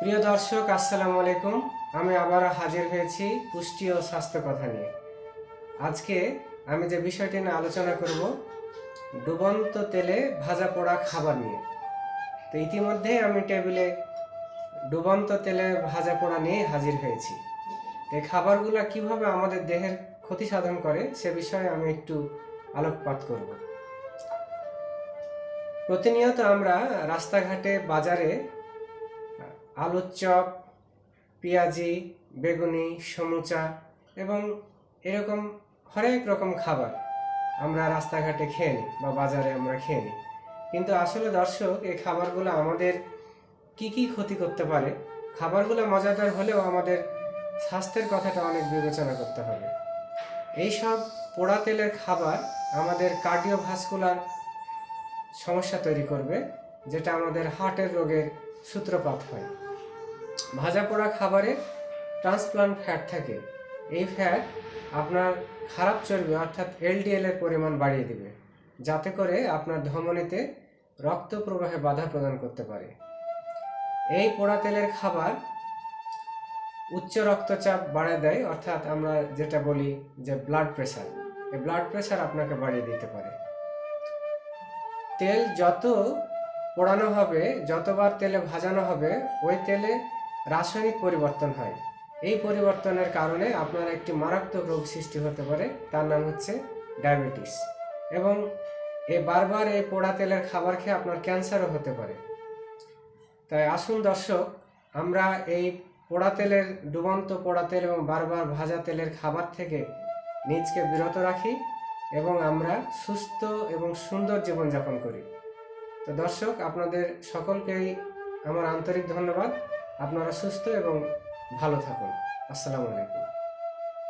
প্রিয় দর্শক, আসসালামু আলাইকুম। আমি আবার হাজির হয়েছি পুষ্টি ও স্বাস্থ্য কথা নিয়ে। আজকে আমি যে বিষয়টি নিয়ে আলোচনা করব, ডুবন্ত তেলে ভাজা পোড়া খাবার নিয়ে। তো ইতিমধ্যেই আমি টেবিলে ডুবন্ত তেলে ভাজা পোড়া নিয়ে হাজির হয়েছি। এই খাবারগুলো কীভাবে আমাদের দেহের ক্ষতি সাধন করে, সে বিষয়ে আমি একটু আলোকপাত করব। প্রতিনিয়ত আমরা রাস্তাঘাটে, বাজারে আলুর চপ, পেঁয়াজি, বেগুনি, সমুচা এবং এরকম হরেক রকম খাবার আমরা রাস্তাঘাটে খেয়ে নিই বা বাজারে আমরা খেয়ে কিন্তু আসলে দর্শক, এই খাবারগুলো আমাদের কি কি ক্ষতি করতে পারে? খাবারগুলো মজাদার হলেও আমাদের স্বাস্থ্যের কথাটা অনেক বিবেচনা করতে হবে। এই সব পোড়া তেলের খাবার আমাদের কার্ডিওভাস্কুলার সমস্যা তৈরি করবে, যেটা আমাদের হার্টের রোগের সূত্রপাত হয়। ভাজা পোড়া খাবারে ট্রান্সপ্লান্ট ফ্যাট থাকে। এই ফ্যাট আপনার খারাপ চর্বি, অর্থাৎ এলডিএল এর পরিমাণ বাড়িয়ে দেবে, যাতে করে আপনার ধমনীতে রক্ত প্রবাহে বাধা প্রদান করতে পারে। এই পোড়া তেলের খাবার উচ্চ রক্তচাপ বাড়িয়ে দেয়, অর্থাৎ আমরা যেটা বলি যে ব্লাড প্রেশার এই ব্লাড প্রেশার আপনাকে বাড়িয়ে দিতে পারে। তেল যত পোড়ানো হবে, যতবার তেলে ভাজানো হবে, ওই তেলে রাসায়নিক পরিবর্তন হয়। এই পরিবর্তনের কারণে আপনার একটি মারাত্মক রোগ সৃষ্টি হতে পারে, তার নাম হচ্ছে ডায়াবেটিস। এবং এই বারবার এই পোড়া তেলের খাবার খেয়ে আপনার ক্যান্সারও হতে পারে। তাই আসুন দর্শক, আমরা এই পোড়া তেলের, ডুবন্ত পোড়া তেল এবং বারবার ভাজা তেলের খাবার থেকে নিজকে বিরত রাখি এবং আমরা সুস্থ এবং সুন্দর জীবনযাপন করি। তো দর্শক, আপনাদের সকলকেই আমার আন্তরিক ধন্যবাদ। আপনারা সুস্থ এবং ভালো থাকুন। আসসালামু আলাইকুম।